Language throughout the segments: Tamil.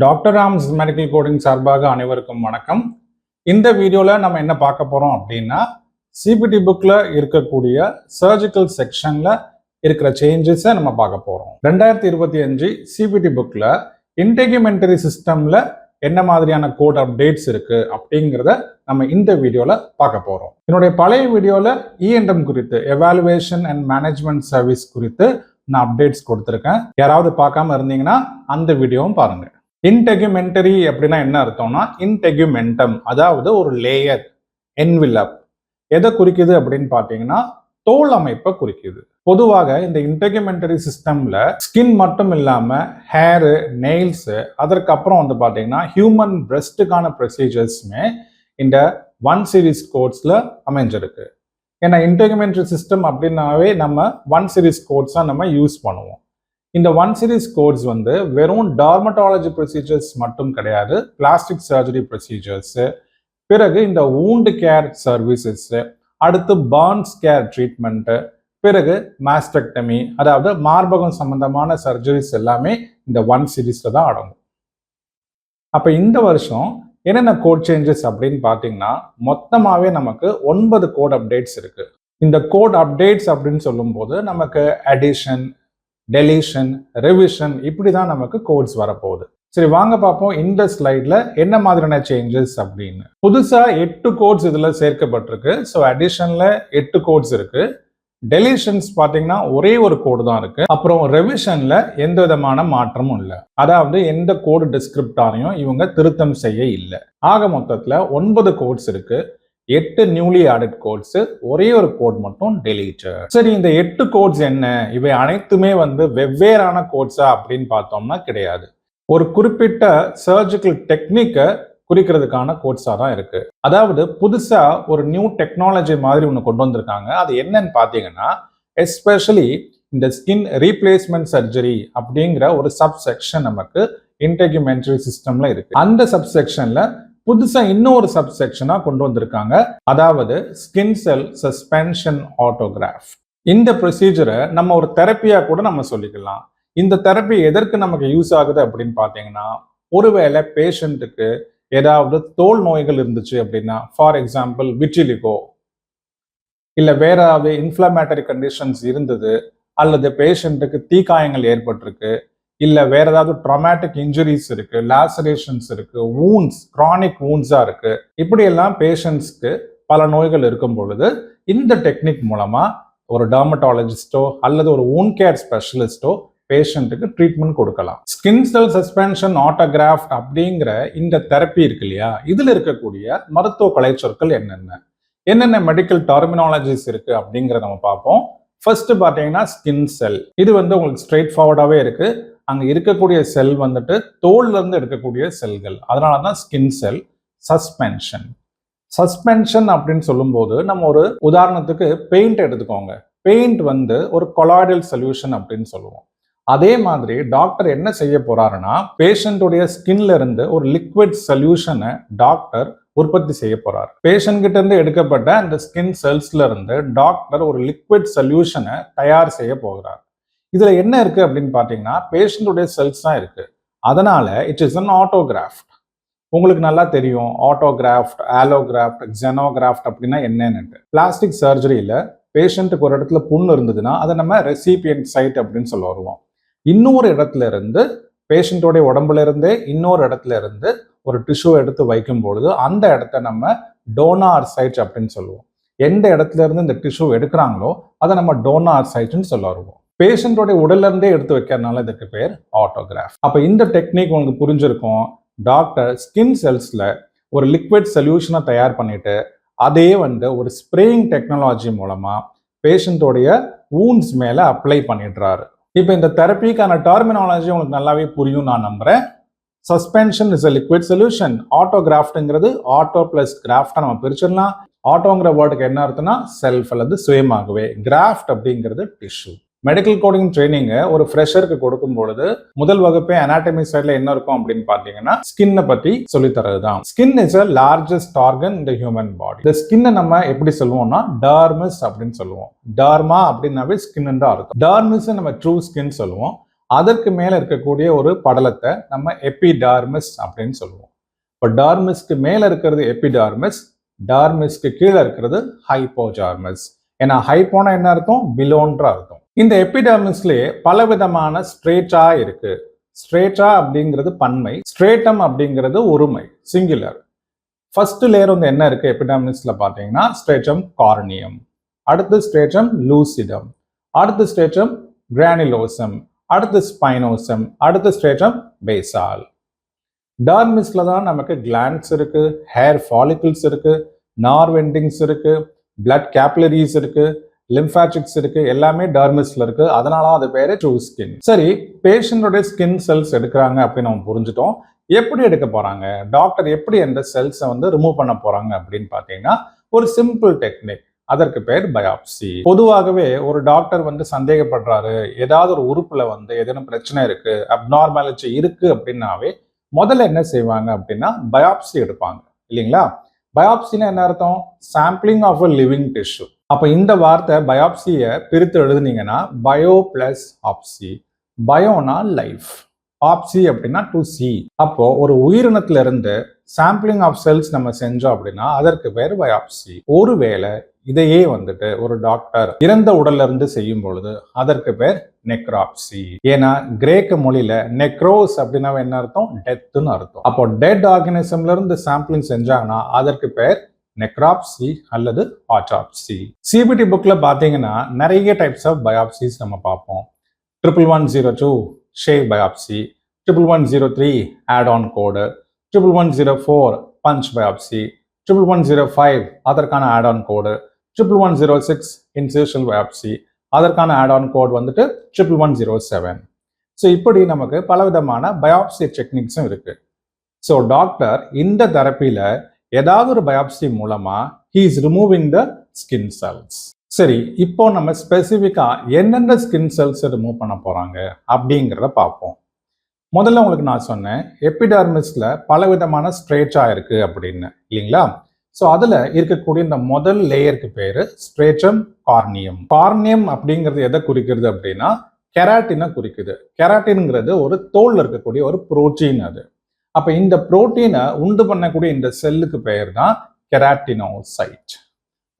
டாக்டர் ராம்ஸ் மெடிக்கல் கோடிங் சார்பாக அனைவருக்கும் வணக்கம். இந்த வீடியோவில் நம்ம என்ன பார்க்க போகிறோம் அப்படின்னா சிபிடி புக்கில் இருக்கக்கூடிய சர்ஜிக்கல் செக்ஷனில் இருக்கிற சேஞ்சஸை நம்ம பார்க்க போகிறோம் ரெண்டாயிரத்தி இருபத்தி அஞ்சு சிபிடி புக்கில் இன்டெகிமெண்டரி சிஸ்டமில் என்ன மாதிரியான கோட் அப்டேட்ஸ் இருக்குது அப்படிங்கிறத நம்ம இந்த வீடியோவில் பார்க்க போகிறோம் என்னுடைய பழைய வீடியோவில் இஎன்எம் e குறித்து எவாலுவேஷன் அண்ட் மேனேஜ்மெண்ட் சர்வீஸ் குறித்து நான் அப்டேட்ஸ் கொடுத்துருக்கேன். யாராவது பார்க்காம இருந்தீங்கன்னா அந்த வீடியோவும் பாருங்கள் இன்டெகுமெண்டரி அப்படின்னா என்ன அர்த்தம்னா இன்டெகுமெண்டம் அதாவது ஒரு லேயர் என்விலப் எதை குறிக்குது அப்படின்னு பார்த்தீங்கன்னா தோல் அமைப்பை குறிக்குது. பொதுவாக இந்த இன்டெகுமெண்டரி சிஸ்டம்ல ஸ்கின் மட்டும் இல்லாம ஹேரு நெயில்ஸ் அதற்கப்புறம் வந்து பார்த்தீங்கன்னா ஹியூமன் பிரஸ்ட்டுக்கான ப்ரொசீஜர்ஸுமே இந்த ஒன் சீரீஸ் கோட்ஸ்ல அமைஞ்சிருக்கு. ஏன்னா இன்டெகுமெண்டரி சிஸ்டம் அப்படின்னாவே நம்ம ஒன் சீரிஸ் கோட்ஸாக நம்ம யூஸ் பண்ணுவோம். இந்த ஒன் சீரிஸ் கோட்ஸ் வந்து வெறும் டார்மட்டாலஜி ப்ரொசீஜர்ஸ் மட்டும் கிடையாது பிளாஸ்டிக் சர்ஜரி ப்ரொசீஜர்ஸு பிறகு இந்த ஊண்டு கேர் சர்வீசஸ்ஸு அடுத்து பான்ஸ் கேர் ட்ரீட்மெண்ட்டு பிறகு மாஸ்டெக்டமி அதாவது மார்பகம் சம்பந்தமான சர்ஜரிஸ் எல்லாமே இந்த ஒன் சீரீஸில் தான் அடங்கும். அப்போ இந்த வருஷம் என்னென்ன கோட் சேஞ்சஸ் அப்படின்னு பார்த்தீங்கன்னா மொத்தமாகவே நமக்கு ஒன்பது கோட் அப்டேட்ஸ் இருக்குது இந்த கோட் அப்டேட்ஸ் அப்படின்னு சொல்லும்போது நமக்கு அடிஷன் டெலிஷன் ரிவிஷன் இப்படி தான் நமக்கு கோட்ஸ் வரப்போகுது. சரி வாங்க பார்ப்போம் இந்த ஸ்லைட்ல என்ன மாதிரியான சேஞ்சஸ் அப்படின்னு. புதுசாக எட்டு கோட்ஸ் இதில் சேர்க்கப்பட்டிருக்கு. ஸோ அடிஷனில் எட்டு கோட்ஸ் இருக்கு. டெலிஷன்ஸ் பார்த்தீங்கன்னா ஒரே ஒரு கோடு தான் இருக்கு. அப்புறம் ரெவிஷன்ல எந்த விதமான மாற்றமும் இல்லை. அதாவது எந்த கோடு டிஸ்கிரிப்டாரையும் இவங்க திருத்தம் செய்ய இல்லை. ஆக மொத்தத்தில் ஒன்பது கோட்ஸ் இருக்கு. எட்டு நியூலி ஆடட் கோட்ஸ் ஒரே ஒரு கோட் மட்டும் டெலீட் சரி இந்த எட்டு கோட்ஸ் என்ன? இவை அனைத்துமே வந்து வெவ்வேறான கோட்ஸா அப்படின்னு பார்த்தோம்னா கிடையாது. ஒரு குறிப்பிட்ட சர்ஜிக்கல் டெக்னிக்கை குறிக்கிறதுக்கான கோட்ஸாக தான் இருக்கு. அதாவது புதுசா ஒரு நியூ டெக்னாலஜி மாதிரி ஒன்று கொண்டு வந்திருக்காங்க. அது என்னன்னு பார்த்தீங்கன்னா எஸ்பெஷலி இந்த ஸ்கின் ரீப்ளேஸ்மெண்ட் சர்ஜரி அப்படிங்கிற ஒரு சப் செக்ஷன் நமக்கு இன்டெகுமெண்ட்ரி சிஸ்டம்ல இருக்கு. அந்த சப் புதுசாக இன்னொரு சப்செக்ஷனாக கொண்டு வந்திருக்காங்க. அதாவது ஸ்கின் செல் சஸ்பென்ஷன் ஆட்டோகிராஃப் இந்த ப்ரொசீஜரை நம்ம ஒரு தெரப்பியாக கூட நம்ம சொல்லிக்கலாம். இந்த தெரப்பி எதற்கு நமக்கு யூஸ் ஆகுது அப்படின்னு பார்த்தீங்கன்னா ஒருவேளை பேஷண்ட்டுக்கு ஏதாவது தோல் நோய்கள் இருந்துச்சு அப்படின்னா ஃபார் எக்ஸாம்பிள் விட்டிலிகோ இல்லை வேற ஏதாவது இன்ஃப்ளமேட்டரி கண்டிஷன்ஸ் இருந்தது அல்லது பேஷண்ட்டுக்கு தீக்காயங்கள் ஏற்பட்டிருக்கு இல்லை வேற ஏதாவது ட்ராமேட்டிக் இன்ஜுரிஸ் இருக்கு லாசரேஷன்ஸ் இருக்கு வூன்ஸ் க்ரானிக் வூன்ஸா இருக்கு. இப்படியெல்லாம் பேஷண்ட்ஸ்க்கு பல நோய்கள் இருக்கும் பொழுது இந்த டெக்னிக் மூலமா ஒரு டர்மட்டாலஜிஸ்டோ அல்லது ஒரு ஊன் கேர் ஸ்பெஷலிஸ்டோ பேஷண்ட்டுக்கு ட்ரீட்மெண்ட் கொடுக்கலாம். ஸ்கின் செல் சஸ்பென்ஷன் ஆட்டோகிராஃப்ட் அப்படிங்கிற இந்த தெரப்பி இருக்கு இல்லையா? இதில் இருக்கக்கூடிய மருத்துவ கலைச்சொற்கள் என்னென்ன? என்னென்ன மெடிக்கல் டெர்மினாலஜிஸ் இருக்கு அப்படிங்கிறத நம்ம பார்ப்போம். ஃபர்ஸ்ட் பார்த்தீங்கன்னா ஸ்கின் செல் இது வந்து உங்களுக்கு ஸ்ட்ரெயிட் ஃபார்வர்டாகவே இருக்கு. அங்கே இருக்கக்கூடிய செல் வந்துட்டு தோல்லேருந்து எடுக்கக்கூடிய செல்கள் அதனால தான் ஸ்கின் செல் சஸ்பென்ஷன் சஸ்பென்ஷன் அப்படின்னு சொல்லும்போது நம்ம ஒரு உதாரணத்துக்கு பெயிண்ட் எடுத்துக்கோங்க. பெயிண்ட் வந்து ஒரு கொலாய்டல் சொல்யூஷன் அப்படின்னு சொல்லுவோம். அதே மாதிரி டாக்டர் என்ன செய்ய போறாருன்னா பேஷண்ட்டுடைய ஸ்கின்ல இருந்து ஒரு லிக்விட் சொல்யூஷனை டாக்டர் உற்பத்தி செய்ய போறார். பேஷண்ட் கிட்ட இருந்து எடுக்கப்பட்ட அந்த ஸ்கின் செல்ஸ்ல இருந்து டாக்டர் ஒரு லிக்விட் சொல்யூஷனை தயார் செய்ய போகிறார். இதில் என்ன இருக்குது அப்படின்னு பார்த்தீங்கன்னா பேஷண்ட்டுடைய செல்ஸ் தான் இருக்குது அதனால் இட் இஸ் அன் ஆட்டோகிராஃப்ட் உங்களுக்கு நல்லா தெரியும் ஆட்டோகிராஃப்ட் ஆலோகிராஃப்ட் ஜெனோகிராஃப்ட் அப்படின்னா என்னன்னு பிளாஸ்டிக் சர்ஜரியில் பேஷண்ட்டுக்கு ஒரு இடத்துல புண்ணு இருந்ததுன்னா அதை நம்ம ரெசிபியன்ட் சைட் அப்படின்னு சொல்ல வருவோம். இன்னொரு இடத்துல இருந்து பேஷண்ட்டோடைய உடம்புல இருந்தே இன்னொரு இடத்துல இருந்து ஒரு டிஷ்யூ எடுத்து வைக்கும் பொழுது அந்த இடத்த நம்ம டோனார் சைட் அப்படின்னு சொல்லுவோம். எந்த இடத்துல இருந்து இந்த டிஷ்யூ எடுக்கிறாங்களோ அதை நம்ம டோனார் சைட்னு சொல்ல வருவோம். பேஷண்டோடைய உடல்ல இருந்தே எடுத்து வைக்கிறதுனால இதுக்கு பேர் ஆட்டோகிராஃப் அப்போ இந்த டெக்னிக் உங்களுக்கு புரிஞ்சிருக்கும். டாக்டர் ஸ்கின் செல்ஸில் ஒரு லிக்விட் சொல்யூஷனை தயார் பண்ணிட்டு அதே வந்து ஒரு ஸ்ப்ரேயிங் டெக்னாலஜி மூலமாக பேஷண்ட்டோடைய ஊன்ஸ் மேலே அப்ளை பண்ணிடுறாரு. இப்போ இந்த தெரப்பிக்கான டெர்மினாலஜி உங்களுக்கு நல்லாவே புரியும் நான் நம்புகிறேன் suspension is a liquid solution ஆட்டோகிராஃப்ட்ங்கிறது auto plus கிராஃப்டா நம்ம பிரிச்சிடலாம். ஆட்டோங்கிற வேர்டுக்கு என்ன அர்த்தம்னா செல்ஃப் அல்லது சுயமாகவே. கிராஃப்ட் அப்படிங்கிறது டிஷ்யூ மெடிக்கல் கோடிங் ட்ரைனிங்கை ஒரு ஃப்ரெஷருக்கு கொடுக்கும் பொழுது முதல் வகுப்பே அனாட்டமி சைடில் என்ன இருக்கும் அப்படின்னு பார்த்தீங்கன்னா ஸ்கின்னை பற்றி சொல்லித்தரது தரதுதான் skin is a largest organ இந்த ஹியூமன் பாடி இந்த ஸ்கின்னை நம்ம எப்படி சொல்லுவோம்னா டார்மிஸ் அப்படின்னு சொல்லுவோம். டார்மா அப்படின்னாவே ஸ்கின் தான் அர்த்தம். டார்மிஸ் நம்ம ட்ரூ ஸ்கின் சொல்லுவோம். அதற்கு மேலே இருக்கக்கூடிய ஒரு படலத்தை நம்ம எபிடார்மிஸ் அப்படின்னு சொல்லுவோம். இப்போ டார்மிஸ்க்கு மேலே இருக்கிறது எபிடார்மிஸ் டார்மிஸ்க்கு கீழே இருக்கிறது ஹைப்போஜார்மிஸ் ஏன்னா ஹைப்போனா என்ன அர்த்தம்? பிலோன்ற அர்த்தம். இந்த எபிடர்மிஸ்லேயே பலவிதமான ஸ்ட்ரேட்டா இருக்கு. ஸ்ட்ரேட்டா அப்படிங்கிறது பன்மை ஸ்ட்ரேட்டம் அப்படிங்கிறது ஒருமை சிங்குலர் ஃபர்ஸ்ட் லேயர் வந்து என்ன இருக்கு எபிடாமிஸ்ல பார்த்தீங்கன்னா ஸ்ட்ரேட்டம் கார்னியம் அடுத்து ஸ்ட்ரேட்டம் லூசிடம் அடுத்து ஸ்ட்ரேட்டம் கிரானிலோசம் அடுத்து ஸ்பைனோசம் அடுத்து ஸ்ட்ரேட்டம் பேசால் டர்மிஸ்ல தான் நமக்கு கிளான்ஸ் இருக்கு ஹேர் ஃபாலிக்கிள்ஸ் இருக்கு நார்வெண்டிங்ஸ் இருக்கு பிளட் கேப்லரிஸ் இருக்கு லிம்ஃபாட்டிக்ஸ் இருக்கு எல்லாமே டர்மிஸ்ல இருக்கு. அதனால அது பேரு ட்ரூ ஸ்கின் சரி பேஷண்டோட ஸ்கின் செல்ஸ் எடுக்கிறாங்க அப்படின்னு நம்ம புரிஞ்சுட்டோம். எப்படி எடுக்க போறாங்க? டாக்டர் எப்படி அந்த செல்ஸை வந்து ரிமூவ் பண்ண போறாங்க அப்படின்னு பார்த்தீங்கன்னா ஒரு சிம்பிள் டெக்னிக் அதற்கு பேர் பயாப்சி பொதுவாகவே ஒரு டாக்டர் வந்து சந்தேகப்படுறாரு ஏதாவது ஒரு உறுப்புல வந்து ஏதேனும் பிரச்சனை இருக்கு அப்நார்மாலிட்டி இருக்கு அப்படின்னாவே முதல்ல என்ன செய்வாங்க அப்படின்னா பயாப்சி எடுப்பாங்க. இல்லைங்களா? பயாப்சினா என்ன அர்த்தம்? Sampling of a living tissue அப்போ இந்த வார்த்தை பயாப்சியை பிரித்து எழுதுனீங்கன்னா பயோ பிளஸ் ஆப்சி. பயோனா லைஃப். ஆப்சி அப்படின்னா டு சி அப்போ ஒரு உயிரினத்துல இருந்து சாம்பிளிங் ஆஃப் செல்ஸ் நம்ம செஞ்சோம் அப்படின்னா அதற்கு பேர் பயாப்சி. ஒருவேளை இதையே வந்துட்டு ஒரு டாக்டர் இறந்த உடல்ல இருந்து செய்யும் பொழுது அதற்கு பேர் நெக்ராப்சி ஏன்னா கிரேக்க மொழியில நெக்ரோஸ் அப்படின்னா என்ன அர்த்தம்? டெத்துன்னு அர்த்தம். அப்போ டெட் ஆர்கனிசம்ல இருந்து சாம்பிளிங் செஞ்சாங்கன்னா அதற்கு பேர் நெக்ராப்சி அல்லது ஆட்டாப்சி சிபிடி புக்கில் பார்த்தீங்கன்னா நிறைய டைப்ஸ் ஆஃப் பயாப்சிஸ் நம்ம பார்ப்போம். Triple one zero two shave biopsy triple one zero three add on code triple one zero four punch biopsy triple one zero five அதற்கான add on code triple one zero six incisional biopsy அதற்கான ஆட் ஆன் கோட் வந்துட்டு triple one zero seven so இப்படி நமக்கு பலவிதமான பயாப்சி டெக்னிக்ஸும் இருக்குது ஸோ டாக்டர் இந்த தெரப்பியில் ஏதாவது ஒரு பயாப்சி மூலமாக he is removing the skin cells சரி இப்போ நம்ம ஸ்பெசிஃபிக்காக எந்தெந்த ஸ்கின் செல்ஸை ரிமூவ் பண்ண போகிறாங்க அப்படிங்கிறத பார்ப்போம். முதல்ல உங்களுக்கு நான் சொன்னேன் எப்பிடார்மிஸில் பல விதமான ஸ்ட்ரேச்சாக இருக்குது அப்படின்னு இல்லைங்களா? ஸோ அதில் இருக்கக்கூடிய இந்த முதல் லேயருக்கு பேர் ஸ்ட்ரேச்சம் கார்னியம் கார்னியம் அப்படிங்கிறது எதை குறிக்கிறது அப்படின்னா கெராட்டினை குறிக்குது. கெராட்டின்ங்கிறது ஒரு தோலில் இருக்கக்கூடிய ஒரு புரோட்டீன் அது. அப்போ இந்த புரோட்டீனை உண்டு பண்ணக்கூடிய இந்த செல்லுக்கு பெயர் தான் கெராட்டினோசைட்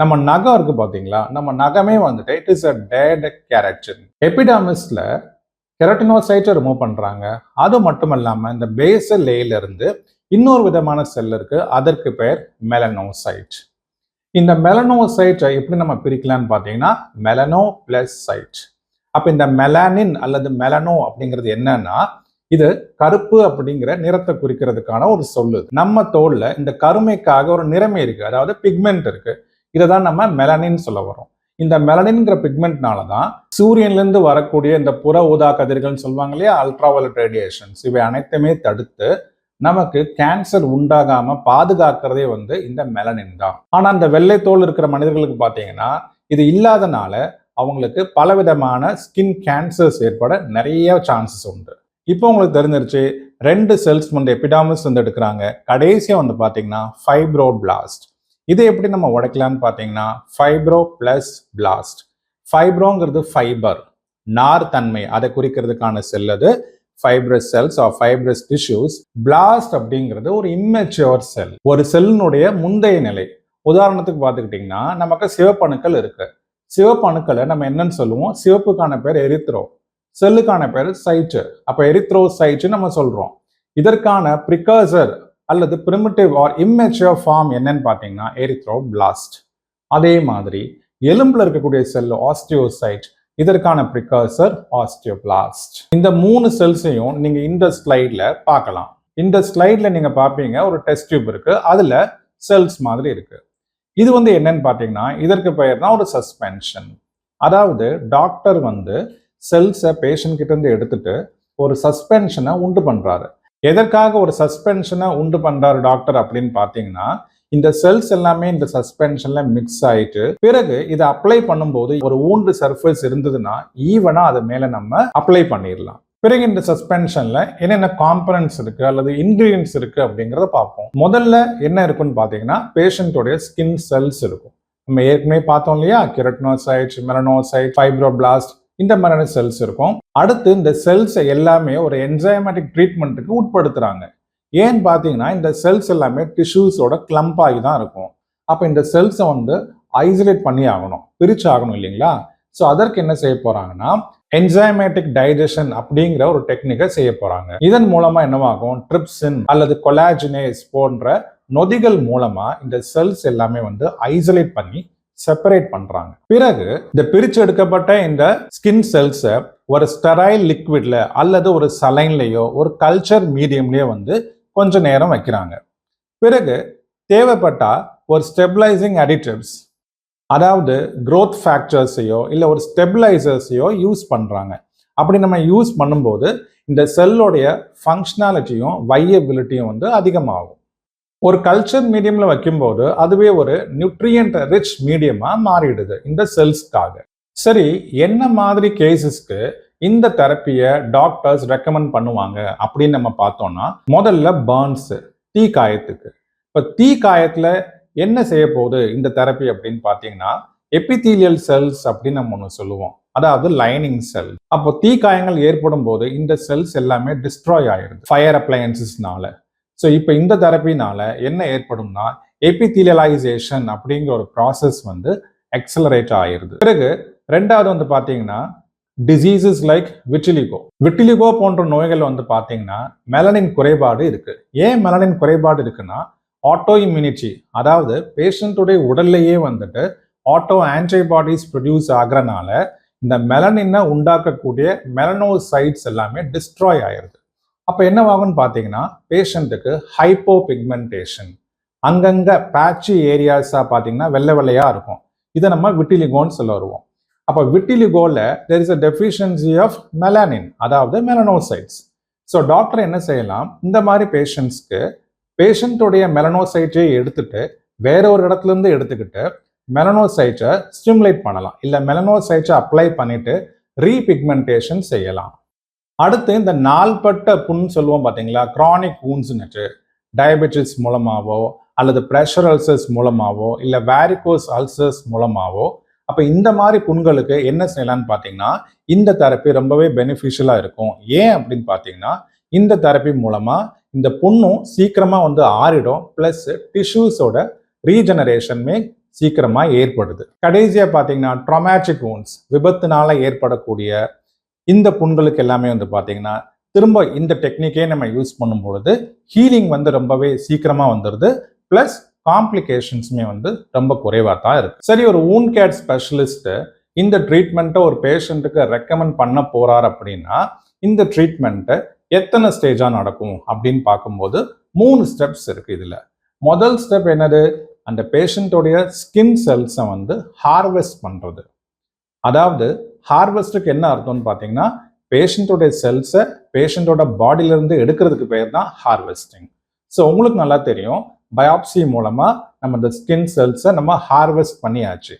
நம்ம நகம் இருக்கு பாத்தீங்களா? நம்ம நகமே வந்துட்டு it is a dead keratin எபிடாமிஸ்ல கெரட்டினோசைட்டை ரிமூவ் பண்றாங்க. அது மட்டும் இல்லாம இந்த பேசல் லேயில இருந்து இன்னொரு விதமான செல் இருக்கு. அதற்கு பெயர் மெலனோசைட் இந்த மெலனோசைட்டை எப்படி நம்ம பிரிக்கலாம்னு பார்த்தீங்கன்னா மெலனோ பிளஸ் சைட் அப்போ இந்த மெலானின் அல்லது மெலனோ அப்படிங்கிறது என்னன்னா இது கருப்பு அப்படிங்கிற நிறத்தை குறிக்கிறதுக்கான ஒரு சொல்லு. நம்ம தோல்ல இந்த கருமைக்காக ஒரு நிறமை இருக்கு. அதாவது பிக்மெண்ட் இருக்கு. இதை தான் நம்ம மெலனின் சொல்ல வரோம் இந்த மெலனின்ங்கிற பிக்மெண்ட்னால தான் சூரியன்லேருந்து வரக்கூடிய இந்த புற ஊதா கதிர்கள்னு சொல்லுவாங்க இல்லையா? அல்ட்ராவலட் ரேடியேஷன்ஸ் இவை அனைத்துமே தடுத்து நமக்கு கேன்சர் உண்டாகாம பாதுகாக்கிறதே வந்து இந்த மெலனின் தான். ஆனா இந்த வெள்ளை தோல் இருக்கிற மனிதர்களுக்கு பார்த்தீங்கன்னா இது இல்லாதனால அவங்களுக்கு பலவிதமான ஸ்கின் கேன்சர்ஸ் ஏற்பட நிறைய சான்சஸ் உண்டு. இப்போ உங்களுக்கு தெரிஞ்சிருச்சு ரெண்டு செல்ஸ் வந்து எபிடாமிஸ் வந்து எடுக்கிறாங்க. கடைசியாக வந்து பார்த்தீங்கன்னா ஃபைப்ரோ பிளாஸ்ட் இதை எப்படி நம்ம உடைக்கலாம்னு பார்த்தீங்கன்னா ஃபைப்ரோ பிளஸ் பிளாஸ்ட் ஃபைப்ரோங்கிறது ஃபைபர் நார் தன்மை அதை குறிக்கிறதுக்கான செல் அது. Fibrous cells or fibrous tissues blast அப்படிங்கிறது ஒரு இம்மெச்சுவர் செல் ஒரு செல்லினுடைய முந்தைய நிலை. உதாரணத்துக்கு பார்த்துக்கிட்டிங்கன்னா நமக்கு சிவப்பணுக்கள் இருக்கு. சிவப்பணுக்களை நம்ம என்னன்னு சொல்லுவோம்? சிவப்புக்கான பேர் எரித்ரோ. செல்லுக்கான பேர் சைட்டு அப்போ எரித்ரோ நம்ம சொல்கிறோம் இதற்கான ப்ரிகர்சர் அல்லது பிரிமிட்டிவ் ஆர் இம்மெச்சுவர் ஃபார்ம் என்னன்னு பார்த்தீங்கன்னா எரித்ரோ பிளாஸ்ட் அதே மாதிரி எலும்பில் இருக்கக்கூடிய செல் ஆஸ்டியோசைட் இதற்கான ப்ரிகர்சர் ஆஸ்டியோபிளாஸ்ட் இந்த மூணு செல்ஸையும் நீங்கள் இந்த ஸ்லைடில் பார்க்கலாம். இந்த ஸ்லைடில் நீங்கள் பார்ப்பீங்க ஒரு டெஸ்ட் டியூப் இருக்கு. அதில் செல்ஸ் மாதிரி இருக்கு. இது வந்து என்னன்னு பார்த்தீங்கன்னா இதற்கு பெயர் தான் ஒரு சஸ்பென்ஷன் அதாவது டாக்டர் வந்து செல்ஸை பேஷண்ட் கிட்டேருந்து எடுத்துட்டு ஒரு சஸ்பென்ஷனை உண்டு பண்ணுறாரு எதற்காக ஒரு சஸ்பென்ஷனை உண்டு பண்ணுறாரு டாக்டர் அப்படின்னு பார்த்தீங்கன்னா இந்த செல்ஸ் எல்லாமே இந்த சஸ்பென்ஷன்ல மிக்ஸ் ஆயிட்டு பிறகு இதை அப்ளை பண்ணும்போது ஒரு ஊண்டு சர்ஃபேஸ் இருந்ததுன்னா ஈவனா அது மேல நம்ம அப்ளை பண்ணிடலாம் பிறகு இந்த சஸ்பென்ஷன்ல என்னென்ன காம்பனன்ட்ஸ் இருக்கு அல்லது இன்கிரீடியன்ஸ் இருக்கு அப்படிங்கிறத பார்ப்போம். முதல்ல என்ன இருக்குன்னு பார்த்தீங்கன்னா பேஷண்ட்டோடைய ஸ்கின் செல்ஸ் இருக்கும். நம்ம ஏற்கனவே பார்த்தோம் இல்லையா? கிரட்னோசைட் மெலனோசைட் ஃபைப்ரோபிளாஸ்ட் இந்த மாதிரியான செல்ஸ் இருக்கும். அடுத்து இந்த செல்ஸை எல்லாமே ஒரு என்சைமேட்டிக் ட்ரீட்மெண்ட்டுக்கு உட்படுத்துகிறாங்க ஏன்னு பார்த்தீங்கன்னா இந்த செல்ஸ் எல்லாமே டிஷ்யூஸோட கிளம்ப் ஆகி தான் இருக்கும். அப்போ இந்த செல்ஸை வந்து ஐசோலேட் பண்ணி ஆகணும். பிரிச்சு ஆகணும் இல்லைங்களா? ஸோ அதற்கு என்ன செய்ய போகிறாங்கன்னா என்சைமேட்டிக் டைஜஷன் அப்படிங்கிற ஒரு டெக்னிக்கை செய்ய போகிறாங்க இதன் மூலமாக என்னவாகும்? ட்ரிப்சின் அல்லது கொலாஜினேஸ் போன்ற நொதிகள் மூலமாக இந்த செல்ஸ் எல்லாமே வந்து ஐசோலேட் பண்ணி செப்பரேட் பண்றாங்க. பிறகு இந்த பிரிச்சு எடுக்கப்பட்ட இந்த ஸ்கின் செல்ஸை ஒரு ஸ்டெரைல் லிக்விட்ல அல்லது ஒரு சலைன்லயோ ஒரு கல்ச்சர் மீடியம்லயோ வந்து கொஞ்ச நேரம் வைக்கிறாங்க. பிறகு தேவைப்பட்டா ஒரு ஸ்டெபிளைசிங் அடிட்டிவ்ஸ் அதாவது க்ரோத் ஃபேக்டர்ஸையோ இல்லை ஒரு ஸ்டெபிளைசர்ஸையோ யூஸ் பண்ணுறாங்க அப்படி நம்ம யூஸ் பண்ணும்போது இந்த செல்லோடைய ஃபங்க்ஷனாலிட்டியும் வையபிலிட்டியும் வந்து அதிகமாகும். ஒரு கல்ச்சர் மீடியமில் வைக்கும்போது அதுவே ஒரு நியூட்ரியன்ட் ரிச் மீடியமாக மாறிடுது இந்த செல்ஸ்க்காக சரி என்ன மாதிரி கேசஸ்க்கு இந்த தெரப்பியை டாக்டர்ஸ் ரெக்கமெண்ட் பண்ணுவாங்க அப்படின்னு நம்ம பார்த்தோம்னா முதல்ல பர்ன்ஸ் தீ காயத்துக்கு. இப்போ தீ காயத்தில் என்ன செய்ய போகுது இந்த தெரப்பி அப்படின்னு பார்த்தீங்கன்னா எபிதீலியல் செல்ஸ் அப்படின்னு நம்ம ஒன்று சொல்லுவோம். அதாவது லைனிங் செல் அப்போ தீ காயங்கள் ஏற்படும் போது இந்த செல்ஸ் எல்லாமே டிஸ்ட்ராய் ஆயிடுது. ஃபயர் அப்ளையன்சஸ்னால ஸோ இப்போ இந்த தெரப்பினால என்ன ஏற்படும்னா எபிதீலியலைசேஷன் அப்படிங்கிற ஒரு ப்ராசஸ் வந்து எக்ஸலரேட் ஆயிடுது பிறகு ரெண்டாவது வந்து பார்த்தீங்கன்னா டிசீசஸ் லைக் விட்டிலிகோ விட்டிலிகோ போன்ற நோய்கள் வந்து பார்த்தீங்கன்னா மெலனின் குறைபாடு இருக்கு. ஏன் மெலனின் குறைபாடு இருக்குன்னா ஆட்டோ இம்யூனிட்டி அதாவது பேஷண்ட்டுடைய உடல்லையே வந்துட்டு ஆட்டோ ஆன்டிபாடிஸ் ப்ரொடியூஸ் ஆகிறனால இந்த மெலனினை உண்டாக்கக்கூடிய மெலனோசைட்ஸ் எல்லாமே டிஸ்ட்ராய் ஆயிடுது அப்போ என்னவாகும்னு பார்த்தீங்கன்னா பேஷண்ட்டுக்கு ஹைப்போ பிக்மெண்டேஷன் அங்கங்கே பேட்சி ஏரியாஸாக பார்த்தீங்கன்னா வெள்ளை வெள்ளையாக இருக்கும். இதை நம்ம விட்டிலிகோன்னு சொல்ல வருவோம். அப்போ விட்டிலிகோவில் there is a deficiency of melanin அதாவது மெலனோசைட்ஸ் ஸோ டாக்டர் என்ன செய்யலாம்? இந்த மாதிரி பேஷண்ட்ஸ்க்கு பேஷண்ட்டுடைய மெலனோசைட்டை எடுத்துட்டு வேற ஒரு இடத்துல இருந்து எடுத்துக்கிட்டு மெலனோசைட்டை ஸ்டிமுலேட் பண்ணலாம். இல்லை மெலனோசைட்டை அப்ளை பண்ணிட்டு ரீபிக்மெண்டேஷன் செய்யலாம். அடுத்து இந்த நாள்பட்ட புண் சொல்லுவோம் பார்த்தீங்களா க்ரானிக் ஊன்ஸ்னுட்டு டயபெட்டிஸ் மூலமாகவோ அல்லது ப்ரெஷர் அல்சர்ஸ் மூலமாகவோ இல்லை வேரிகோஸ் அல்சர்ஸ் மூலமாகவோ அப்போ இந்த மாதிரி புண்களுக்கு என்ன செய்யலாம்னு பார்த்தீங்கன்னா இந்த தெரப்பி ரொம்பவே பெனிஃபிஷியலாக இருக்கும். ஏன் அப்படின்னு பார்த்தீங்கன்னா இந்த தெரப்பி மூலமாக இந்த புண்ணும் சீக்கிரமாக வந்து ஆறிடும். ப்ளஸ் டிஷ்யூஸோட ரீஜெனரேஷனுமே சீக்கிரமாக ஏற்படுது. கடைசியாக பார்த்தீங்கன்னா ட்ரொமேட்டிக் ஊன்ஸ் விபத்துனால ஏற்படக்கூடிய இந்த புண்களுக்கு எல்லாமே வந்து பார்த்தீங்கன்னா திரும்ப இந்த டெக்னிக்கே நம்ம யூஸ் பண்ணும் பொழுது ஹீலிங் வந்து ரொம்பவே சீக்கிரமாக வந்துடுது ப்ளஸ் காம்ப்ளிகேஷன்ஸுமே வந்து ரொம்ப குறைவாக தான் இருக்குது சரி ஒரு ஊன் கேட் ஸ்பெஷலிஸ்ட்டு இந்த ட்ரீட்மெண்ட்டை ஒரு பேஷண்ட்டுக்கு ரெக்கமெண்ட் பண்ண போகிறார் அப்படின்னா இந்த ட்ரீட்மெண்ட்டை எத்தனை ஸ்டேஜாக நடக்கும் அப்படின்னு பார்க்கும்போது மூணு ஸ்டெப்ஸ் இருக்குது இதில். முதல் ஸ்டெப் என்னது? அந்த பேஷண்ட்டோடைய ஸ்கின் செல்ஸை வந்து ஹார்வெஸ்ட் பண்ணுறது அதாவது ஹார்வெஸ்ட்டுக்கு என்ன அர்த்தம்னு பார்த்தீங்கன்னா பேஷண்ட்டோட செல்ஸை பேஷண்ட்டோட பாடியிலேருந்து எடுக்கிறதுக்கு பேர் தான் ஹார்வெஸ்டிங் ஸோ உங்களுக்கு நல்லா தெரியும் பயாப்சி மூலமாக நம்ம இந்த ஸ்கின் செல்ஸை நம்ம ஹார்வெஸ்ட் பண்ணியாச்சு.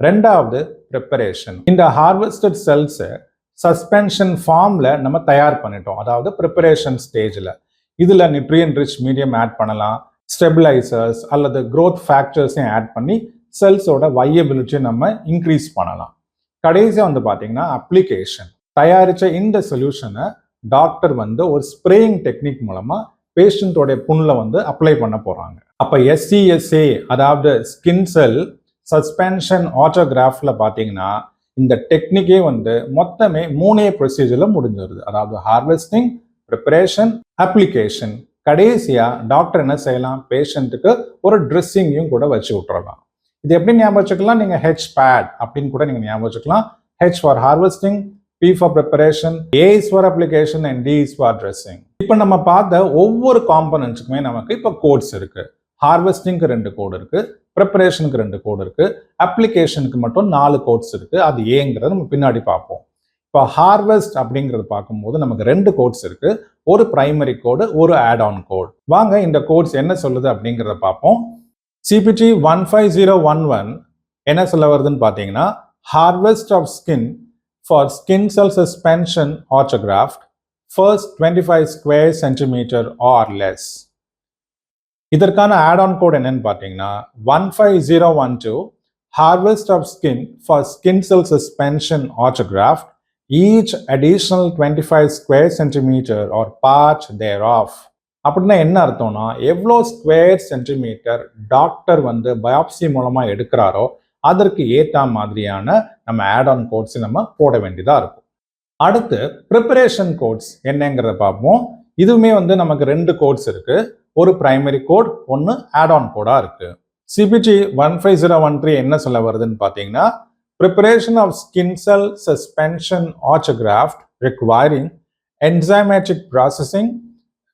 ரெண்டாவது ப்ரிப்பரேஷன் இந்த ஹார்வெஸ்டட் செல்ஸை சஸ்பென்ஷன் ஃபார்மில் நம்ம தயார் பண்ணிட்டோம். அதாவது ப்ரிப்பரேஷன் ஸ்டேஜில் இதில் நியூட்ரியன் ரிச் மீடியம் ஆட் பண்ணலாம். ஸ்டெபிளைசர்ஸ் அல்லது க்ரோத் ஃபேக்டர்ஸையும் ஆட் பண்ணி செல்ஸோட வையபிலிட்டியை நம்ம இன்க்ரீஸ் பண்ணலாம். கடைசியாக வந்து பார்த்தீங்கன்னா அப்ளிகேஷன் தயாரித்த இந்த சொல்யூஷனை டாக்டர் வந்து ஒரு ஸ்ப்ரேயிங் டெக்னிக் மூலமாக பேஷண்ட்டோடைய புண்ணில் வந்து அப்ளை பண்ண போகிறாங்க அப்போ எஸ்சிஎஸ்ஏ அதாவது ஸ்கின் செல் சஸ்பென்ஷன் ஆட்டோகிராஃபில் பார்த்தீங்கன்னா இந்த டெக்னிக்கே வந்து மொத்தமே மூணே ப்ரொசீஜரில் முடிஞ்சிருது. அதாவது ஹார்வெஸ்டிங் ப்ரிப்பரேஷன் அப்ளிகேஷன் கடைசியாக டாக்டர் என்ன செய்யலாம்? பேஷண்ட்டுக்கு ஒரு ட்ரெஸ்ஸிங்கையும் கூட வச்சு விட்டுறலாம். இது எப்படி ஞாபகம் வச்சுக்கலாம்? நீங்க ஹெச் பேட் அப்படின்னு கூட நீங்க ஞாபகம் வச்சுக்கலாம். H for harvesting P for preparation A is for application and D is for dressing இப்போ நம்ம பார்த்த ஒவ்வொரு காம்பனன்ட்ஸுக்குமே நமக்கு இப்போ கோட்ஸ் இருக்கு. ஹார்வெஸ்டிங்க்கு ரெண்டு கோடு இருக்கு ப்ரிப்பரேஷனுக்கு ரெண்டு கோடு இருக்கு அப்ளிகேஷனுக்கு மட்டும் நாலு கோட்ஸ் இருக்கு. அது ஏங்கிறத நம்ம பின்னாடி பார்ப்போம். இப்போ ஹார்வெஸ்ட் அப்படிங்கிறது பார்க்கும்போது நமக்கு ரெண்டு கோட்ஸ் இருக்கு. ஒரு பிரைமரி கோடு ஒரு ஆட் ஆன் கோட் வாங்க இந்த கோட்ஸ் என்ன சொல்லுது அப்படிங்கிறத பார்ப்போம். CPT one five zero one one என்ன சொல்ல வருதுன்னு பார்த்தீங்கன்னா harvest of skin for skin cell suspension autograft first twenty five square centimetre or less இதற்கான ஆட் ஆன் கோட் என்னன்னு பார்த்தீங்கன்னா one five zero one two harvest of skin for skin cell suspension autograft each additional 25 square centimeter or part thereof. அப்படின்னா என்ன அர்த்தம்னா எவ்வளோ ஸ்கொயர் சென்டிமீட்டர் டாக்டர் வந்து பயாப்சி மூலமாக எடுக்கிறாரோ அதற்கு ஏற்ற மாதிரியான நம்ம ஆட் ஆன் கோட்ஸ் நம்ம போட வேண்டியதாக இருக்கும். அடுத்து ப்ரிப்பரேஷன் கோட்ஸ் என்னங்கிறத பார்ப்போம். இதுவுமே வந்து நமக்கு ரெண்டு கோட்ஸ் இருக்கு. ஒரு பிரைமரி கோட் ஒன்று ஆட் ஆன் கோடாக இருக்கு. CPG one five zero one three என்ன சொல்ல வருதுன்னு பார்த்தீங்கன்னா preparation of skin cell suspension autograft requiring enzymatic processing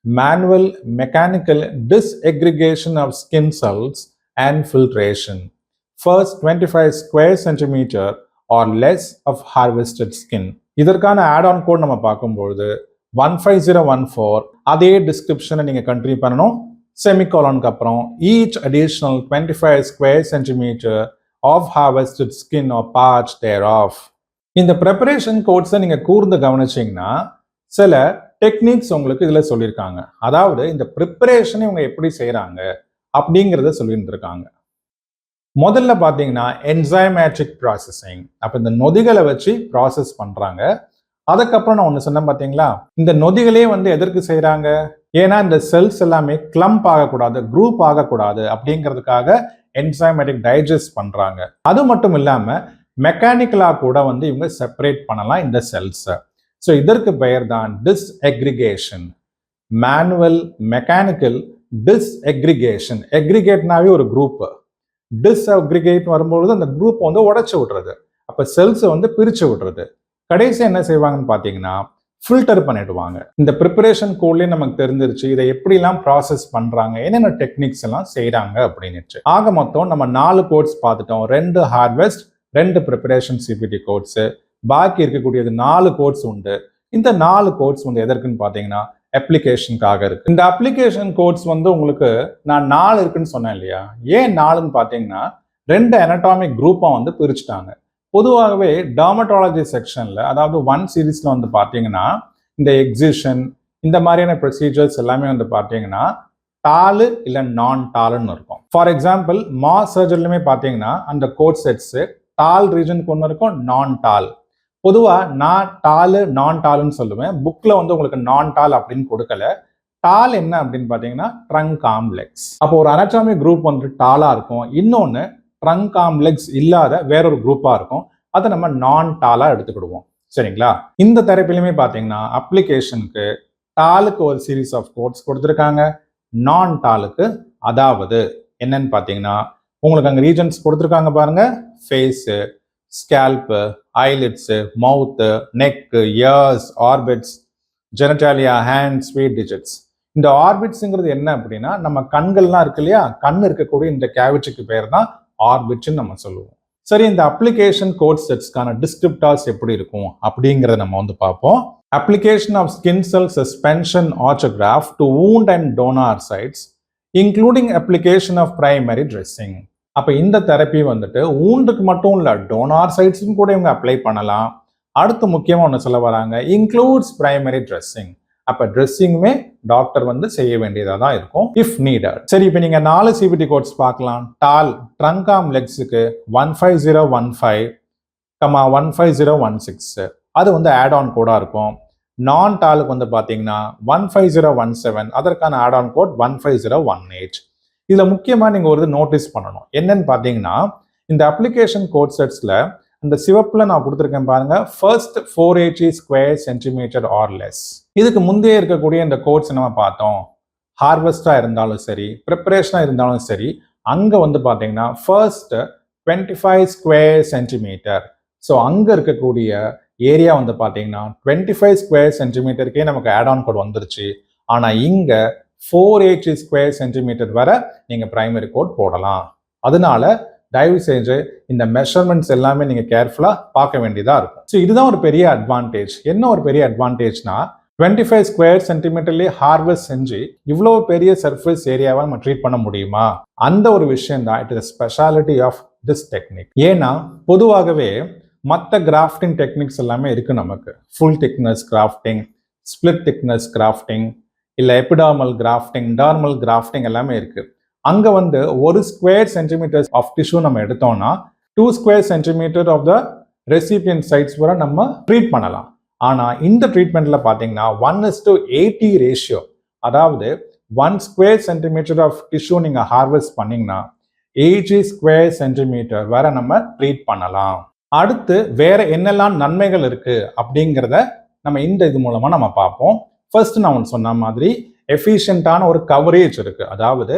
manual mechanical disaggregation of skin cells, and filtration. First 25 square centimeter or less of harvested skin. இதற்கான ஆட் ஆன் கோட் நம்ம பார்க்கும்பொழுது one five zero one four அதே டிஸ்கிரிப்ஷனை நீங்கள் கண்டினியூ பண்ணணும் செமிகாலனுக்கு அப்புறம் each additional twenty five square centimetre of harvested skin or or thereof இந்த ப்ரிப்பரேஷன் கோட்ஸை நீங்கள் கூர்ந்து கவனிச்சிங்கன்னா சில டெக்னிக்ஸ் உங்களுக்கு இதில் சொல்லியிருக்காங்க. அதாவது இந்த ப்ரிப்பரேஷனை இவங்க எப்படி செய்கிறாங்க அப்படிங்கிறத சொல்லியிருந்துருக்காங்க. முதல்ல பார்த்தீங்கன்னா என்சைமேட்ரிக் ப்ராசஸிங் அப்போ இந்த நொதிகளை வச்சு ப்ராசஸ் பண்ணுறாங்க அதுக்கப்புறம் நான் ஒன்று சொன்னேன் பார்த்தீங்களா? இந்த நொதிகளே வந்து எதற்கு செய்கிறாங்க ஏன்னா இந்த செல்ஸ் எல்லாமே கிளம்ப் ஆகக்கூடாது குரூப் ஆகக்கூடாது அப்படிங்கிறதுக்காக என்சைமேட்டிக் டைஜஸ்ட் பண்ணுறாங்க அது மட்டும் இல்லாமல் மெக்கானிக்கலாக கூட வந்து இவங்க செப்பரேட் பண்ணலாம் இந்த செல்ஸை ஸோ இதற்கு பெயர் தான் டிஸ் எக்ரிகேஷன் மேனுவல் மெக்கானிக்கல் டிஸ் எக்ரிகேஷன் எக்ரிகேட்னாவே ஒரு குரூப்பு டிஸ் அக்ரிகேட் வரும்பொழுது அந்த குரூப் வந்து உடச்சி விடுறது. அப்போ செல்ஸை வந்து பிரித்து விடுறது. கடைசி என்ன செய்வாங்கன்னு பார்த்தீங்கன்னா ஃபில்டர் பண்ணிடுவாங்க. இந்த ப்ரிப்பரேஷன் கோட்லேயே நமக்கு தெரிஞ்சிருச்சு இதை எப்படிலாம் ப்ராசஸ் பண்ணுறாங்க என்னென்ன டெக்னிக்ஸ் எல்லாம் செய்கிறாங்க அப்படின்னுச்சு ஆக மொத்தம் நம்ம நாலு கோட்ஸ் பார்த்துட்டோம். ரெண்டு ஹார்வெஸ்ட் ரெண்டு ப்ரிப்பரேஷன் சிபிடி கோட்ஸு பாக்கி இருக்கக்கூடியது நாலு கோட்ஸ் உண்டு. இந்த நாலு கோட்ஸ் வந்து எதற்குன்னு பார்த்தீங்கன்னா அப்ளிகேஷனுக்காக இருக்கு. இந்த அப்ளிகேஷன் கோட்ஸ் வந்து உங்களுக்கு நான் நாலு இருக்குன்னு சொன்னேன் இல்லையா? ஏன் நாலுன்னு பார்த்தீங்கன்னா ரெண்டு அனட்டாமிக் குரூப்பாக வந்து பிரிச்சுட்டாங்க. பொதுவாகவே டர்மட்டாலஜி செக்ஷனில் அதாவது ஒன் சீரீஸில் வந்து பார்த்தீங்கன்னா இந்த எக்ஸிஷன் இந்த மாதிரியான ப்ரொசீஜர்ஸ் எல்லாமே வந்து பார்த்தீங்கன்னா டாலு இல்லை நான் டாலுன்னு இருக்கும். ஃபார் எக்ஸாம்பிள் மா சர்ஜரிலுமே பார்த்தீங்கன்னா அந்த கோட் செட்ஸு டால் ரீஜனுக்கு ஒன்று இருக்கும் நான் டால் பொதுவாக நான் டாலு நான் டாலுன்னு சொல்லுவேன். புக்கில் வந்து உங்களுக்கு நான் டால் அப்படின்னு கொடுக்கல. டால் என்ன அப்படின்னு பார்த்தீங்கன்னா ட்ரங்க் காம்ப்ளெக்ஸ் அப்போ ஒரு அனாட்டாமி குரூப் வந்து டாலாக இருக்கும். இன்னொன்று ட்ரங்க் காம்ப்ளெக்ஸ் இல்லாத வேறொரு குரூப்பாக இருக்கும். அதை நம்ம நான் டாலாக எடுத்துக்கிடுவோம். சரிங்களா? இந்த தரப்பிலுமே பார்த்தீங்கன்னா அப்ளிகேஷனுக்கு டாலுக்கு ஒரு சீரீஸ் ஆஃப் கோட்ஸ் கொடுத்துருக்காங்க. நான் டாலுக்கு அதாவது என்னன்னு பார்த்தீங்கன்னா உங்களுக்கு அங்கே ரீஜன்ஸ் கொடுத்துருக்காங்க பாருங்க. Face scalp eyelids mouth neck ears orbits genitalia hand sweet digits இந்த ஆர்பிட்ஸுங்கிறது என்ன அப்படின்னா நம்ம கண்கள்லாம் இருக்கு இல்லையா? கண் இருக்கக்கூடிய இந்த கேவிட்டிக்கு பேர் தான் ஆர்பிட்ஸ்ன்னு நம்ம சொல்லுவோம். சரி இந்த அப்ளிகேஷன் கோட் செட்ஸ்க்கான டிஸ்கிரிப்டார்ஸ் எப்படி இருக்கும் அப்படிங்கிறத நம்ம வந்து பார்ப்போம். Application of skin cell suspension ஆர்ச்சோகிராஃப் to wound and donor sites including application of primary dressing அப்போ இந்த தெரப்பி வந்துட்டு ஊண்டுக்கு மட்டும் இல்லை டோனார் சைட்ஸுக்கும் கூட இவங்க அப்ளை பண்ணலாம். அடுத்து முக்கியமாக ஒன்று சொல்ல வராங்க இன்க்ளூட்ஸ் பிரைமரி ட்ரெஸ்ஸிங் அப்போ ட்ரெஸ்ஸிங்குமே டாக்டர் வந்து செய்ய வேண்டியதாக தான் இருக்கும் இஃப் நீடட் சரி இப்போ நீங்கள் நாலு சிபிடி கோட்ஸ் பார்க்கலாம். டால் trunk arm லெக்ஸுக்கு one five zero one five comma one five zero one six அது வந்து ஆட் ஆன் கோடாக இருக்கும். நான் டாலுக்கு வந்து பார்த்தீங்கன்னா one five zero one seven அதற்கான add on code one five zero one eight இதில் முக்கியமாக நீங்கள் ஒரு நோட்டீஸ் பண்ணணும். என்னன்னு பார்த்தீங்கன்னா இந்த அப்ளிகேஷன் கோட் செட்ஸில் அந்த சிவப்பில் நான் கொடுத்துருக்கேன் பாருங்க first four eighty square centimetre or less இதுக்கு முந்தைய இருக்கக்கூடிய இந்த கோட்ஸ் நம்ம பார்த்தோம். ஹார்வெஸ்ட்டாக இருந்தாலும் சரி ப்ரிப்பரேஷனாக இருந்தாலும் சரி அங்கே வந்து பார்த்தீங்கன்னா first twenty five square centimetre so அங்கே இருக்கக்கூடிய ஏரியா வந்து பார்த்தீங்கன்னா டுவெண்ட்டி ஃபைவ் ஸ்கொயர் சென்டிமீட்டருக்கே நமக்கு ஆட் ஆன் கோட் வந்துருச்சு. ஆனால் இங்கே ஃபோர் எயிட்டி ஸ்கொயர் சென்டிமீட்டர் வரை நீங்கள் ப்ரைமரி கோட் போடலாம். அதனால தயவு செஞ்சு இந்த மெஷர்மெண்ட்ஸ் எல்லாமே நீங்கள் கேர்ஃபுல்லாக பார்க்க வேண்டியதாக இருக்கும். ஸோ இதுதான் ஒரு பெரிய அட்வான்டேஜ் என்ன ஒரு பெரிய அட்வான்டேஜ்னா டுவெண்ட்டி ஃபைவ் ஸ்கொயர் சென்டிமீட்டர்லேயே ஹார்வெஸ்ட் செஞ்சு இவ்வளோ பெரிய சர்ஃபேஸ் ஏரியாவை நம்ம ட்ரீட் பண்ண முடியுமா? அந்த ஒரு விஷயம் தான். It is speciality of this technique ஏன்னா பொதுவாகவே மற்ற கிராஃப்டிங் டெக்னிக்ஸ் எல்லாமே இருக்குது நமக்கு. Full thickness grafting split thickness grafting இல்லை எபிடாமல் கிராஃப்டிங் டார்மல் கிராஃப்டிங் எல்லாமே இருக்குது அங்கே வந்து ஒரு ஸ்கொயர் சென்டிமீட்டர் ஆஃப் டிஷ்யூ நம்ம எடுத்தோம்னா two square centimetre of the recipient sides வரை நம்ம ட்ரீட் பண்ணலாம். ஆனால் இந்த ட்ரீட்மெண்ட்டில் பார்த்தீங்கன்னா one is to eighty ratio அதாவது one square centimetre of tissue நீங்கள் ஹார்வெஸ்ட் பண்ணிங்கன்னா எயிட்டி ஸ்கொயர் சென்டிமீட்டர் வர நம்ம ட்ரீட் பண்ணலாம். அடுத்து வேற என்னெல்லாம் நன்மைகள் இருக்குது அப்படிங்கிறத நம்ம இந்த இது மூலமாக நம்ம பார்ப்போம். ஃபர்ஸ்ட் நான் ஒன்று சொன்ன மாதிரி எஃபிஷியண்டான ஒரு கவரேஜ் இருக்கு. அதாவது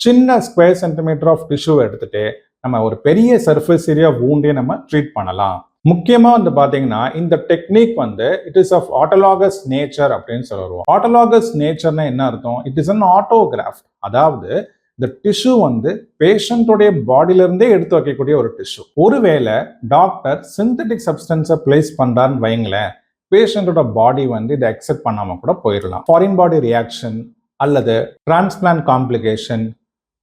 சின்ன ஸ்கொயர் சென்டிமீட்டர் ஆஃப் டிஷ்யூ எடுத்துட்டு நம்ம ஒரு பெரிய சர்ஃபேஸ் ஏரியா வூண்டே நம்ம ட்ரீட் பண்ணலாம். முக்கியமாக வந்து பார்த்தீங்கன்னா இந்த டெக்னிக் வந்து it is of autologous nature அப்படின்னு சொல்லுவோம் ஆட்டோலாகஸ் நேச்சர்னா என்ன அர்த்தம்? இட் இஸ் அன் ஆட்டோகிராஃப்ட் அதாவது இந்த டிஷ்யூ வந்து பேஷண்ட்டோடைய பாடியிலிருந்தே எடுத்து வைக்கக்கூடிய ஒரு டிஷ்யூ ஒருவேளை டாக்டர் சிந்தட்டிக் சப்ஸ்டன்ஸை பிளேஸ் பண்ணுறான்னு வைங்களேன். பேஷண்ட்டோட பாடி வந்து இதை அக்செப்ட் பண்ணாமல் கூட போயிடலாம் ஃபாரின் பாடி ரியாக்ஷன் அல்லது transplant complication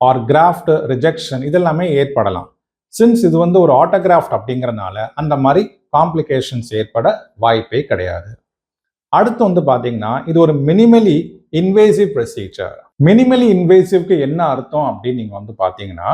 or graft rejection இதெல்லாமே ஏற்படலாம். சின்ஸ் இது வந்து ஒரு ஆட்டோகிராஃப்ட் அப்படிங்கிறனால அந்த மாதிரி காம்ப்ளிகேஷன்ஸ் ஏற்பட வாய்ப்பே கிடையாது. அடுத்து வந்து பார்த்தீங்கன்னா இது ஒரு மினிமலி இன்வேசிவ் ப்ரொசீஜர் மினிமலி இன்வேசிவ்க்கு என்ன அர்த்தம் அப்படின்னு நீங்கள் வந்து பார்த்தீங்கன்னா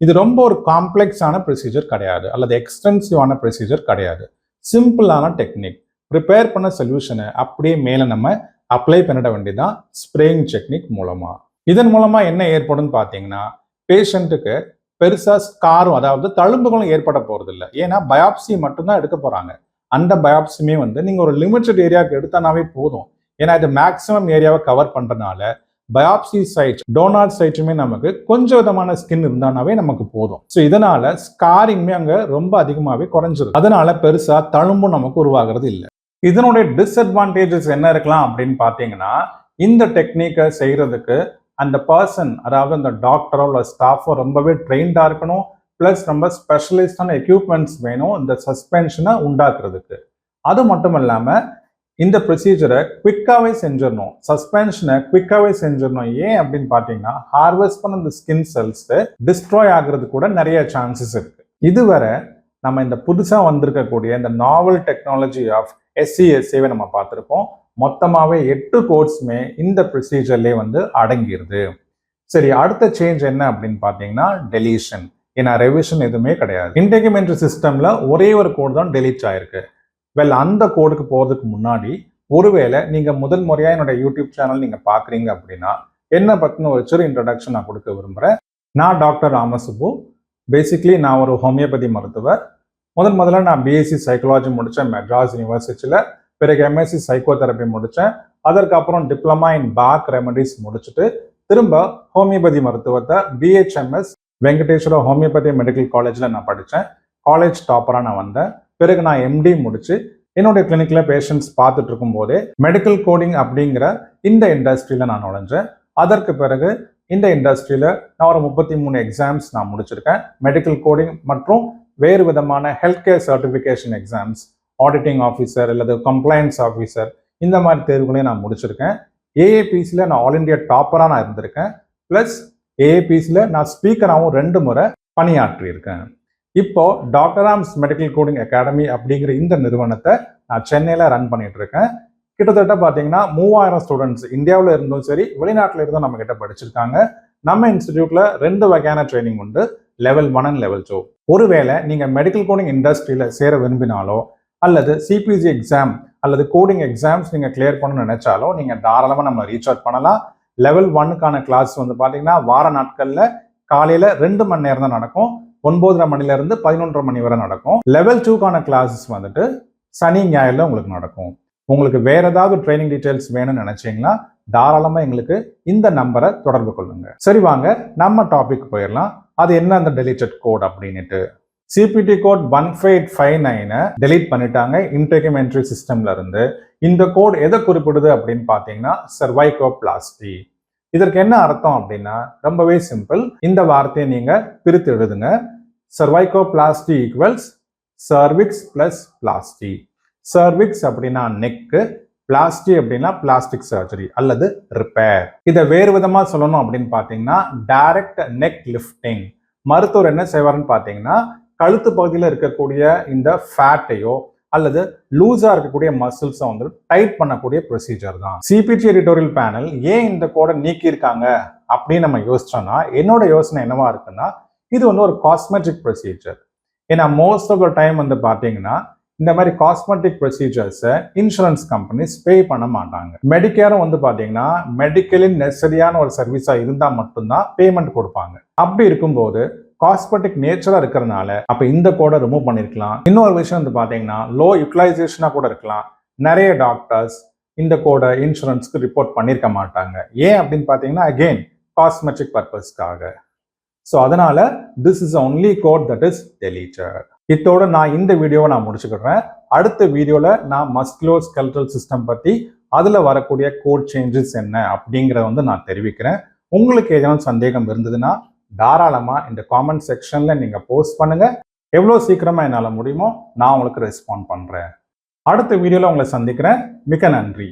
இது ரொம்ப ஒரு காம்ப்ளெக்ஸான ப்ரொசீஜர் கிடையாது. அல்லது எக்ஸ்டென்சிவான ப்ரொசீஜர் கிடையாது. சிம்பிளான டெக்னிக் ப்ரிப்பேர் பண்ண சொல்யூஷனை அப்படியே மேலே நம்ம அப்ளை பண்ணிட வேண்டியதான் ஸ்ப்ரேயிங் டெக்னிக் மூலமாக இதன் மூலமாக என்ன ஏற்படும் பார்த்தீங்கன்னா பேஷண்ட்டுக்கு பெருசாக ஸ்காரும் அதாவது தழும்புகளும் ஏற்பட போகிறதில்ல இல்லை ஏன்னா பயாப்சி மட்டும்தான் எடுக்க போகிறாங்க அந்த பயாப்சியுமே வந்து நீங்கள் ஒரு லிமிட்டட் ஏரியாவுக்கு எடுத்தானாவே போதும். ஏன்னா இது மேக்ஸிமம் ஏரியாவை கவர் பண்ணுறதுனால பயாப்சி சைட் டோனாட் சைட்டுமே நமக்கு கொஞ்சம் விதமான ஸ்கின் இருந்தானாவே நமக்கு போதும். ஸோ இதனால ஸ்காரிங்மே அங்கே ரொம்ப அதிகமாகவே குறைஞ்சிரும். அதனால பெருசாக தழும்பும் நமக்கு உருவாகிறது இல்லை. இதனுடைய டிஸ்அட்வான்டேஜஸ் என்ன இருக்கலாம் அப்படின்னு பார்த்தீங்கன்னா இந்த டெக்னிக்கை செய்கிறதுக்கு அந்த பர்சன் அதாவது அந்த டாக்டரோ இல்லை ஸ்டாஃபோ ரொம்பவே ட்ரெயின்டாக இருக்கணும். ப்ளஸ் ரொம்ப ஸ்பெஷலிஸ்டான எக்யூப்மெண்ட்ஸ் வேணும் இந்த சஸ்பென்ஷனை உண்டாக்குறதுக்கு. அது மட்டும் இல்லாமல் இந்த ப்ரொசீஜரை குவிக்காகவே செஞ்சிடணும். சஸ்பென்ஷனை குவிக்காகவே செஞ்சிடணும். ஏன் அப்படின்னு பார்த்தீங்கன்னா ஹார்வெஸ்ட் பண்ண இந்த ஸ்கின் செல்ஸு டிஸ்ட்ராய் ஆகுறது கூட நிறைய சான்சஸ் இருக்குது இதுவரை நம்ம இந்த புதுசாக வந்திருக்கக்கூடிய இந்த நாவல் டெக்னாலஜி ஆஃப் எஸ்சிஎஸ்சிவை நம்ம பார்த்துருப்போம். மொத்தமாகவே எட்டு கோட்ஸுமே இந்த ப்ரொசீஜர்லேயே வந்து அடங்கிடுது சரி அடுத்த சேஞ்ச் என்ன அப்படின்னு பார்த்தீங்கன்னா டெலீஷன் ஏன்னா ரெவிஷன் எதுவுமே கிடையாது. இன்டெகிமெண்ட்ரி சிஸ்டமில் ஒரே ஒரு கோடு தான் டெலீட் ஆயிருக்கு. வெல் அந்த கோடுக்கு போகிறதுக்கு முன்னாடி ஒருவேளை நீங்கள் முதல் முறையாக என்னோட யூடியூப் சேனல் நீங்கள் பார்க்குறீங்க அப்படின்னா என்ன பற்றின ஒரு சிறு இன்ட்ரடக்ஷன் நான் கொடுக்க விரும்புகிறேன் நான் டாக்டர் ராமசுபு பேசிக்லி நான் ஒரு ஹோமியோபதி மருத்துவர். முதன் முதல்ல நான் பிஎஸ்சி சைக்காலஜி முடித்தேன் மெட்ராஸ் யூனிவர்சிட்டியில் பிறகு எம்எஸ்சி சைக்கோ தெரப்பி முடித்தேன் அதற்கப்புறம் டிப்ளமா இன் பேக் ரெமடிஸ் முடிச்சுட்டு திரும்ப ஹோமியோபதி மருத்துவத்தை பிஹெச்எம்எஸ் வெங்கடேஸ்வர ஹோமியோபதி மெடிக்கல் காலேஜில் நான் படித்தேன் காலேஜ் டாப்பராக நான் வந்தேன். பிறகு நான் எம்டி முடித்து என்னுடைய கிளினிக்கில் பேஷண்ட்ஸ் பார்த்துட்டு இருக்கும்போதே மெடிக்கல் கோடிங் அப்படிங்கிற இந்த இண்டஸ்ட்ரியில் நான் நுழைஞ்சேன். அதற்கு பிறகு இந்த இண்டஸ்ட்ரியில் நான் ஒரு முப்பத்தி மூணு எக்ஸாம்ஸ் நான் முடிச்சிருக்கேன். மெடிக்கல் கோடிங் மற்றும் வேறு விதமான health care certification exams auditing officer அல்லது கம்ப்ளைன்ஸ் ஆஃபீஸர் இந்த மாதிரி தேர்வுகளையும் நான் முடிச்சிருக்கேன். ஏஏபிசியில் நான் ஆல் இண்டியா டாப்பராக நான் இருந்திருக்கேன். ப்ளஸ் ஏஏபிசியில் நான் ஸ்பீக்கராகவும் ரெண்டு முறை பணியாற்றியிருக்கேன். இப்போ டாக்டர் ஆம்ஸ் மெடிக்கல் கோடிங் அகாடமி அப்படிங்கிற இந்த நிறுவனத்தை நான் சென்னையில் ரன் பண்ணிட்டு இருக்கேன் கிட்டத்தட்ட பார்த்தீங்கன்னா மூவாயிரம் ஸ்டூடெண்ட்ஸ் இந்தியாவில் இருந்தும் சரி வெளிநாட்டில் இருந்தும் நம்ம கிட்ட படிச்சிருக்காங்க. நம்ம இன்ஸ்டிடியூட்டில் ரெண்டு வகையான ட்ரைனிங் உண்டு. Level one and level two ஒருவேளை நீங்கள் மெடிக்கல் கோடிங் இண்டஸ்ட்ரியில் சேர விரும்பினாலோ அல்லது சிபிஜி எக்ஸாம் அல்லது கோடிங் எக்ஸாம்ஸ் நீங்கள் கிளியர் பண்ணணும்னு நினைச்சாலோ நீங்கள் தாராளமாக நம்ம ரீச் அவுட் பண்ணலாம் லெவல் ஒன்னுக்கான கிளாஸ் வந்து பார்த்தீங்கன்னா வார நாட்களில் காலையில் ரெண்டு மணி நேரம் தான் நடக்கும். ஒன்பதரை மணிலேருந்து பதினொன்றரை மணி வரை நடக்கும். லெவல் டூக்கான கிளாஸஸ் வந்துட்டு சனி ஞாயிறுல உங்களுக்கு நடக்கும். உங்களுக்கு வேற ஏதாவது ட்ரைனிங் டீட்டெயில்ஸ் வேணும்னு நினைச்சீங்கன்னா தாராளமாக எங்களுக்கு இந்த நம்பரை தொடர்பு கொள்ளுங்க. சரி வாங்க நம்ம டாபிக் போயிடலாம். அது என்ன அந்த டெலிட்டட் கோட் அப்படின்னுட்டு? CPT code one five five நைனை டெலீட் பண்ணிட்டாங்க. இன்டெகிமெண்ட்ரி சிஸ்டம்ல இருந்து இந்த கோட் எதை குறிப்பிடுது அப்படின்னு பார்த்தீங்கன்னா சர்வைகோ பிளாஸ்டி இதற்கு என்ன அர்த்தம் அப்படின்னா ரொம்பவே சிம்பிள் இந்த வார்த்தையை நீங்க பிரித்து எழுதுங்க. Cervicoplasty equals cervix plus plasty cervix அப்படின்னா நெக்கு பிளாஸ்டி அப்படின்னா பிளாஸ்டிக் சர்ஜரி அல்லது ரிப்பேர். இதை வேறு விதமாக சொல்லணும் அப்படின்னு பார்த்தீங்கன்னா டைரக்ட் நெக் லிஃப்டிங் மருத்துவர் என்ன செய்வாருன்னு பார்த்தீங்கன்னா கழுத்து பகுதியில் இருக்கக்கூடிய இந்த ஃபேட்டையோ அல்லது லூஸாக இருக்கக்கூடிய மசில்ஸை வந்து டைட் பண்ணக்கூடிய ப்ரொசீஜர் தான். சிபிடி எடிட்டோரியல் பேனல் ஏன் இந்த கோடை நீக்கியிருக்காங்க அப்படின்னு நம்ம யோசிச்சோம்னா என்னோட யோசனை என்னவா இருக்குன்னா இது வந்து ஒரு காஸ்மெட்டிக் ப்ரொசீஜர் ஏன்னா மோஸ்ட் ஆஃப் த டைம் வந்து பார்த்தீங்கன்னா இந்த மாதிரி காஸ்மெட்டிக் ப்ரொசீஜர்ஸை இன்சூரன்ஸ் கம்பெனிஸ் பே பண்ண மாட்டாங்க. மெடிக்கேரும் வந்து பார்த்தீங்கன்னா மெடிக்கலின் நெசரியான ஒரு சர்வீஸாக இருந்தால் மட்டும்தான் பேமெண்ட் கொடுப்பாங்க. அப்படி இருக்கும்போது காஸ்மெட்டிக் நேச்சரா இருக்கிறதுனால அப்ப இந்த கோடை ரிமூவ் பண்ணிருக்கலாம். இன்னொரு விஷயம் வந்து பாத்தீங்கன்னா லோ யூட்டிலைசேஷனா கூட இருக்கலாம். நிறைய டாக்டர்ஸ் இந்த கோடை இன்சூரன்ஸ்க்கு ரிப்போர்ட் பண்ணியிருக்க மாட்டாங்க. ஏன் அப்படின்னு பார்த்தீங்கன்னா அகெயின் காஸ்மெட்டிக் பர்பஸ்க்காக ஸோ அதனால this is only code that is deleted இத்தோட நான் இந்த வீடியோவை நான் முடிச்சுக்கிறேன் அடுத்த வீடியோவில் நான் மஸ்குலோ ஸ்கெல்ட்ரல் சிஸ்டம் பற்றி அதில் வரக்கூடிய கோட் சேஞ்சஸ் என்ன அப்படிங்கிறத வந்து நான் தெரிவிக்கிறேன். உங்களுக்கு ஏதேனும் சந்தேகம் இருந்ததுன்னா தாராளமாக இந்த காமெண்ட் செக்ஷனில் நீங்கள் போஸ்ட் பண்ணுங்கள் எவ்வளோ சீக்கிரமாக என்னால் முடியுமோ நான் உங்களுக்கு ரெஸ்பாண்ட் பண்ணுறேன் அடுத்த வீடியோவில் உங்களை சந்திக்கிறேன். மிக்க நன்றி.